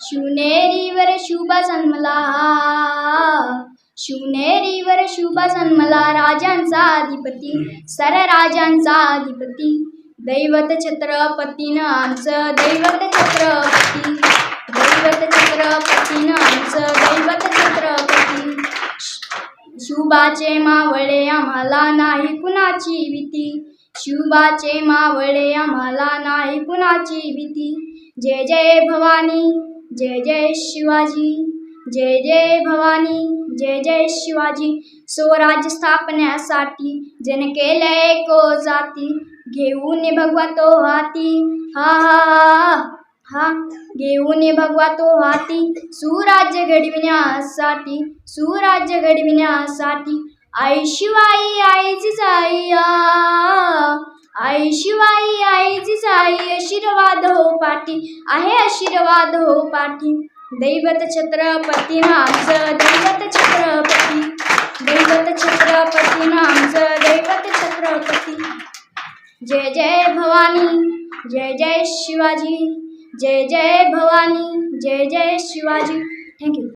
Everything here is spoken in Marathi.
शिवनेरीवर शुभ जन्मला शिवनेरीवर शुभ जन्मला राजांचा अधिपती सर राजांचा अधिपती. दैवत छत्रपतीनं आमचं दैवत छत्रपती. दैवत छत्रपतीनं आमचं दैवत छत्रपती. शुभाचे मावळे आम्हाला नाही कुणाची भीती. शुभाचे मावळे आम्हाला नाही कुणाची भीती. जय जय भवानी. जय जय शिवाजी जय जय भवानी जय जय शिवाजी. स्वराज्य स्थापण्यासाठी जन केले को जाती. घेऊन भगवा तो हाती. हा हा हा घेऊन भगवा तो हाती. सुराज्य घडविण्यासाठी सुराज्य घडविण्यासाठी. आई शिवाई आईची जाई आ. शिवाई आहे आशीर्वाद हो पाठी. आहे आशीर्वाद हो पाठी. दैवत छत्रपती आमचं दैवत छत्रपती. दैवत छत्रपती आमचं दैवत छत्रपती. जय जय भवानी जय जय शिवाजी. जय जय भवानी जय जय शिवाजी. Thank you